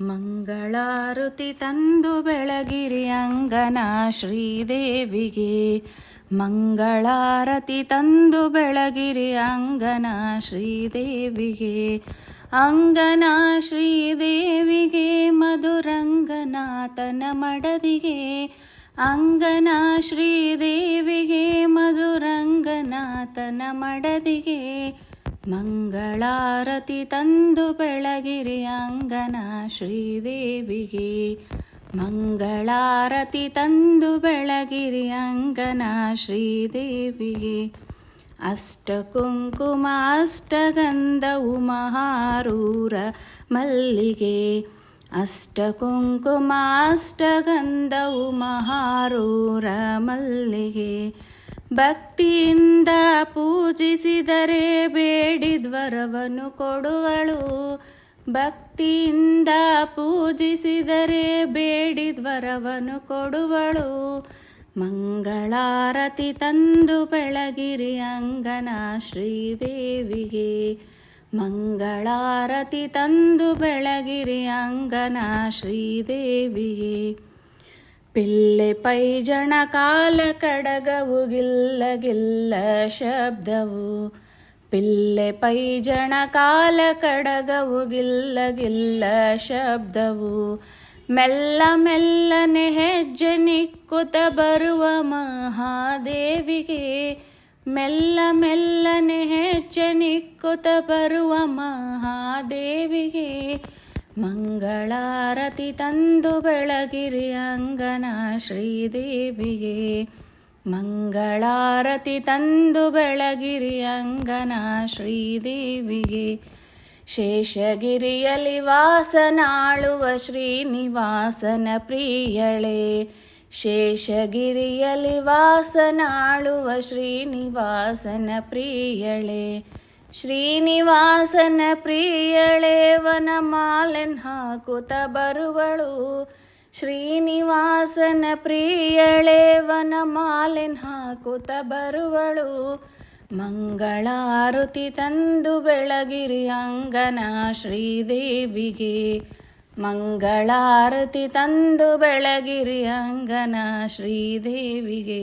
ಮಂಗಳಾರುತಿ ತಂದು ಬೆಳಗಿರಿ ಅಂಗನ ಶ್ರೀದೇವಿಗೆ. ಮಂಗಳಾರತಿ ತಂದು ಬೆಳಗಿರಿ ಅಂಗನ ಶ್ರೀದೇವಿಗೆ. ಅಂಗನ ಶ್ರೀದೇವಿಗೆ ಮಧುರಂಗನಾಥನ ಮಡದಿಗೆ. ಅಂಗನ ಶ್ರೀದೇವಿಗೆ ಮಧುರಂಗನಾಥನ ಮಡದಿಗೆ. ಮಂಗಳಾರತಿ ತಂದು ಬೆಳಗಿರಿ ಅಂಗನ ಶ್ರೀದೇವಿಗೆ. ಮಂಗಳಾರತಿ ತಂದು ಬೆಳಗಿರಿ ಅಂಗನ ಶ್ರೀದೇವಿಗೆ. ಅಷ್ಟ ಕುಂಕುಮ ಅಷ್ಟಗಂಧವು ಮಹಾರೂರ ಮಲ್ಲಿಗೆ. ಅಷ್ಟ ಕುಂಕುಮ ಅಷ್ಟಗಂಧವು ಮಹಾರೂರ ಮಲ್ಲಿಗೆ. ಭಕ್ತಿಯಿಂದ ಪೂಜಿಸಿದರೆ ಬೇಡಿದ್ವರವನ್ನು ಕೊಡುವಳು. ಭಕ್ತಿಯಿಂದ ಪೂಜಿಸಿದರೆ ಬೇಡಿದ್ವರವನ್ನು ಕೊಡುವಳು. ಮಂಗಳಾರತಿ ತಂದು ಬೆಳಗಿರಿ ಅಂಗನ ಶ್ರೀದೇವಿಗೆ. ಮಂಗಳಾರತಿ ತಂದು ಬೆಳಗಿರಿ ಅಂಗನ ಶ್ರೀದೇವಿಗೆ. ಪಿಲ್ಲೆ ಪೈಜಣ ಕಾಲ ಕಡಗವು ಗಿಲ್ಲ ಗಿಲ್ಲ ಶಬ್ದವು ಪಿಲ್ಲೆ ಪೈಜಣ ಕಾಲ ಕಡಗವು ಗಿಲ್ಲ ಗಿಲ್ಲ ಶಬ್ದವು ಮೆಲ್ಲ ಮೆಲ್ಲನೆ ಹೆಜ್ಜೆ ನಿಕ್ಕುತ ಬರುವ ಮಹಾದೇವಿಗೆ ಮೆಲ್ಲ ಮೆಲ್ಲನೆ ಹೆಜ್ಜೆ ನಿಕ್ಕುತ ಬರುವ ಮಹಾದೇವಿಗೆ ಮಂಗಳಾರತಿ ತಂದು ಬೆಳಗಿರಿ ಅಂಗನ ಶ್ರೀದೇವಿಗೆ ಮಂಗಳಾರತಿ ತಂದು ಬೆಳಗಿರಿ ಅಂಗನ ಶ್ರೀದೇವಿಗೆ ಶೇಷಗಿರಿಯಲ್ಲಿ ವಾಸನಾಳುವ ಶ್ರೀನಿವಾಸನ ಪ್ರಿಯಳೆ. ಶೇಷಗಿರಿಯಲ್ಲಿ ವಾಸನಾಳುವ ಶ್ರೀನಿವಾಸನ ಪ್ರಿಯಳೆ. ಶ್ರೀನಿವಾಸನ ಪ್ರಿಯಳೆ ವನಮಾಲೆನ್ ಹಾಕುತ್ತ ಬರುವಳು. ಶ್ರೀನಿವಾಸನ ಪ್ರಿಯಳೇವನ ಮಾಲೆನ್ ಹಾಕುತ್ತ ಬರುವಳು. ಮಂಗಳಾರುತಿ ತಂದು ಬೆಳಗಿರಿ ಅಂಗನ ಶ್ರೀದೇವಿಗೆ. ಮಂಗಳಾರತಿ ತಂದು ಬೆಳಗಿರಿ ಅಂಗನ ಶ್ರೀದೇವಿಗೆ.